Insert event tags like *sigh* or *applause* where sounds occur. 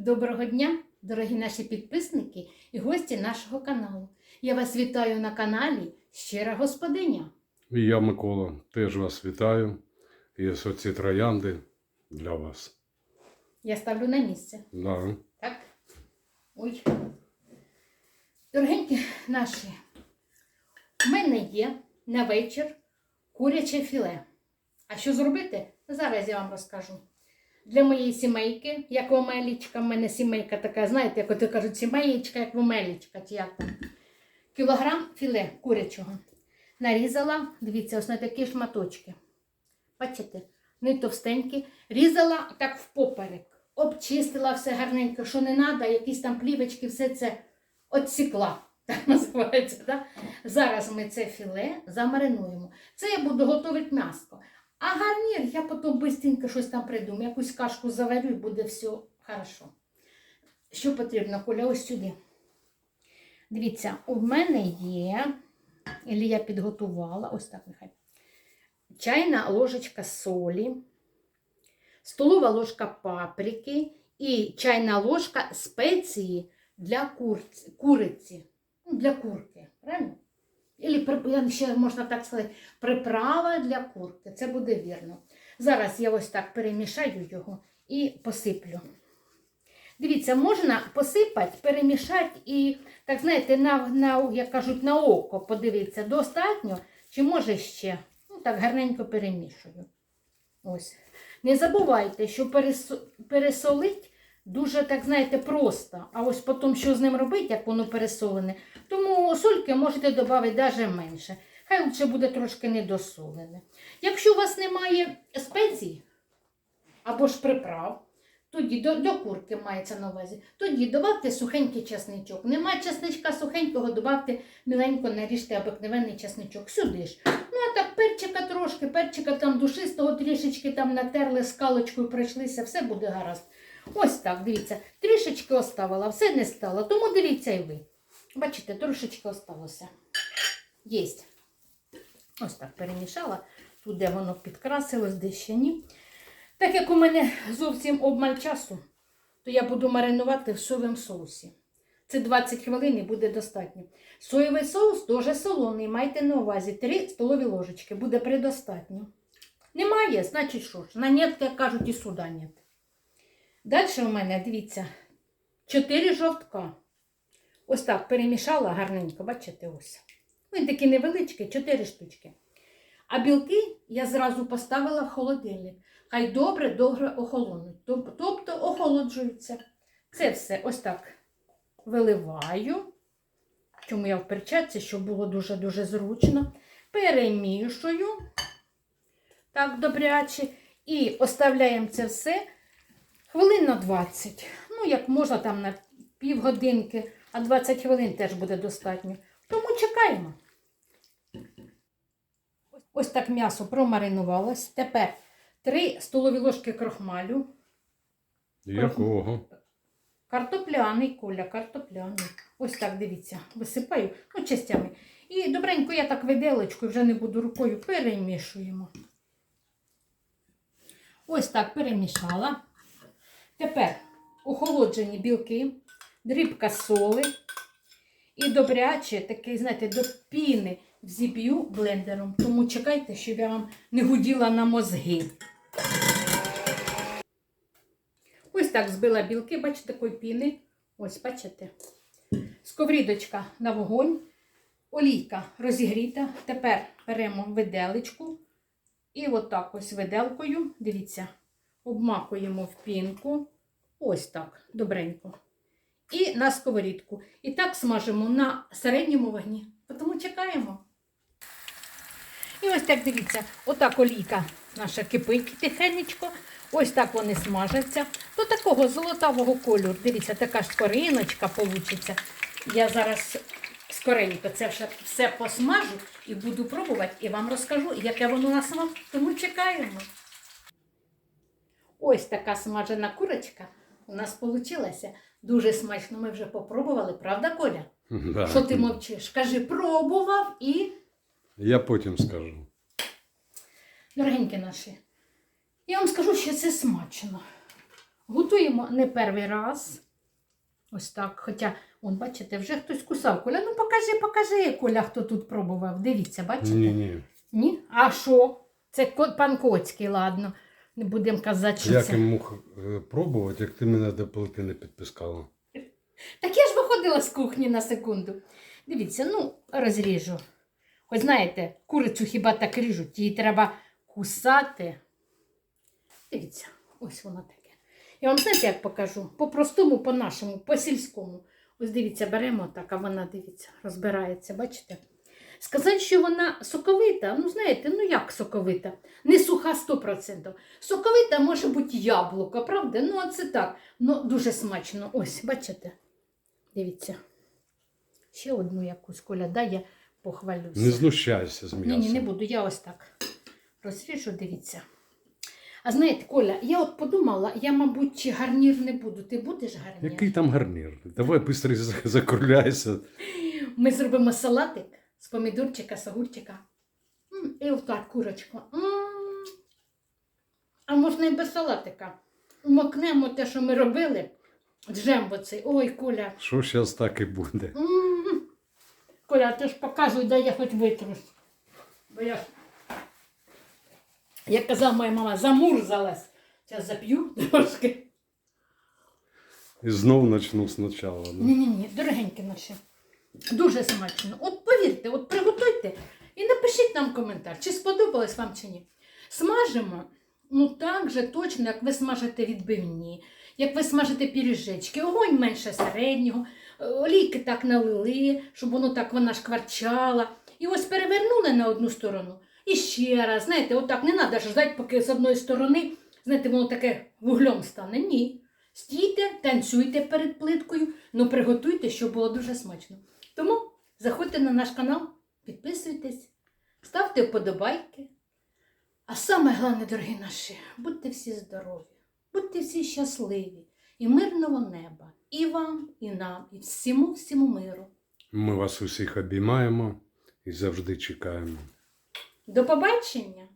Доброго дня, дорогі наші підписники і гості нашого каналу. Я вас вітаю на каналі Щира Господиня. І я, Микола, теж вас вітаю. І ось оці троянди для вас. Я ставлю на місце. Да. Так? Ой. Дорогенькі наші, в мене є на вечір куряче філе. А що зробити? Зараз я вам розкажу. Для моєї сімейки, як омелічка, в мене сімейка така, знаєте, як от кажуть, сімеєчка, як омелічка, чи як там. Кілограм філе курячого. Нарізала, дивіться, ось на такі шматочки. Бачите? Не товстенькі. Різала так впоперек. Обчистила все гарненько, що не треба, якісь там плівочки, все це отсікла. *laughs* Так називається. Да? Зараз ми це філе замаринуємо. Це я буду готувати м'яско. А гарнір я потім швидко щось там придумаю. Якусь кашку заварю і буде все хорошо. Що потрібно, Коля, ось сюди. Дивіться, у мене є, і я підготувала, ось так нехай. Чайна ложечка солі, столова ложка паприки і чайна ложка спеції для курці, куриці. Ну, Для курки. Правильно? Ілі, ще можна так сказати, приправа для курки. Це буде вірно. Зараз я ось так перемішаю його і посиплю. Дивіться, можна посипати, перемішати і, так знаєте, на, на, як кажуть, на око подивитися, достатньо, чи може ще. Ну, так гарненько перемішую. Ось. Не забувайте, що пересолить дуже, так знаєте, просто. А ось потім, що з ним робити, як воно пересолене. Тому сольки можете додати навіть менше. Хай лучше буде трошки недосолене. Якщо у вас немає спецій або ж приправ, тоді до, до курки мається на увазі. Тоді добавте сухенький чесничок. Нема чесничка сухенького, добавте міленько наріжте обикновенний чесничок. Сюди ж. Ну, а так перчика трошки, перчика там душистого трішечки там натерли скалочкою, пройшлися, все буде гаразд. Ось так, дивіться, трішечки оставила, все не стало. Тому дивіться і ви. Бачите, трошечки осталося. Єсть. Ось так перемішала. Тут, де воно підкрасилось, де ще ні. Так як у мене зовсім обмаль часу, то я буду маринувати в соєвому соусі. Це 20 хвилин і буде достатньо. Соєвий соус дуже солоний, майте на увазі 3 столові ложечки, буде предостатньо. Немає, значить що ж, на нет, як кажуть, і суда нет. Далі у мене, дивіться, 4 жовтка. Ось так перемішала гарненько, бачите, ось. Він такий невеличкий, 4 штучки. А білки я зразу поставила в холодильник. Хай добре, добре охолонуть. Тобто охолоджуються. Це все ось так виливаю. Чому я в перчатці, щоб було дуже-дуже зручно. Перемішую. Так, добряче. І оставляємо це все хвилин на 20. Ну, як можна там на півгодинки, а 20 хвилин теж буде достатньо. Тому чекаємо. Ось так м'ясо промаринувалось. Тепер 3 столові ложки крохмалю. Якого? Картопляний, коля, картопляний. Ось так, дивіться, висипаю, ну, частями. І добренько я так виделочкою, вже не буду рукою, перемішуємо. Ось так перемішала. Тепер охолоджені білки, дрібка соли і добряче, такий, знаєте, до піни взіб'ю блендером. Тому чекайте, щоб я вам не гуділа на мозги. Ось так збила білки, бачите, такої піни. Ось, бачите. Сковорідочка на вогонь. Олійка розігріта. Тепер беремо виделечку. І отак ось виделкою, дивіться, обмакуємо в пінку. Ось так, добренько. І на сковорідку. І так смажимо на середньому вогні. Тому чекаємо. І ось так дивіться, отак олійка наша кипить тихенечко. Ось так вони смажаться. До такого золотавого кольору. Дивіться, така ж скориночка вийде. Я зараз скоренько це все, все посмажу і буду пробувати, і вам розкажу, яке воно на смак. Тому чекаємо. Ось така смажена курочка у нас вийшла. Дуже смачно ми вже попробували, правда, Коля? Да. Що ти мовчиш? Кажи, пробував і. Я потім скажу. Дорогенькі наші, я вам скажу, що це смачно. Готуємо не перший раз. Ось так. Хоча, он, бачите, вже хтось кусав. Коля, ну покажи, покажи, Коля, хто тут пробував. Дивіться, бачите? Ні, ні. Ні? А що? Це пан Коцький, ладно. Не будемо казати, що Як це. я мог е, пробувати, як ти мене до плити не підпускала? Так я ж виходила з кухні на секунду. Дивіться, ну, розріжу. Хоч знаєте, курицю хіба так ріжуть, її треба кусати. Дивіться, ось воно таке. Я вам знаєте, як покажу? По-простому, по-нашому, по-сільському. Ось дивіться, беремо так, а вона, дивіться, розбирається, бачите? Сказати, що вона соковита, ну знаєте, ну як соковита? Не суха 100%. Соковита може бути яблуко, правда? Ну, а це так. Ну, дуже смачно. Ось, бачите? Дивіться. Ще одну якусь коля, дай я похвалюся. Не знущайся з Ні, м'ясом. ні, не буду, я ось так розріжу, дивіться. А знаєте, Коля, я от подумала, я, мабуть, чи гарнір не буду. Ти будеш гарнір? Який там гарнір? Давай швидко закругляйся. Ми зробимо салатик з помідорчика, з огурчика. М, І отак курочку. М. А можна і без салатика. Макнемо те, що ми робили. Джем оцей. Ой, Коля. Що зараз так і буде? М. Коля, ти ж показуй, дай я хоч витрус. Бо я, як казала моя мама, замурзалась. Зараз зап'ю *laughs* трошки. І знов почну спочатку. Ну. Ні-ні-ні, дорогенькі наші. Дуже смачно. От повірте, от приготуйте і напишіть нам коментар, чи сподобалось вам чи ні. Смажимо ну так же точно, як ви смажите відбивні, як ви смажите піріжечки, огонь менше середнього, е, олійки так налили, щоб воно так вона шкварчала. І ось перевернули на одну сторону. І ще раз, знаєте, отак не треба ждати, поки з одної сторони, знаєте, воно таке вуглем стане. Ні. Стійте, танцюйте перед плиткою, ну приготуйте, щоб було дуже смачно. Тому заходьте на наш канал, підписуйтесь, ставте вподобайки. А саме головне, дорогі наші, будьте всі здорові, будьте всі щасливі і мирного неба. І вам, і нам, і всьому всьому миру. Ми вас усіх обіймаємо і завжди чекаємо. До побачення!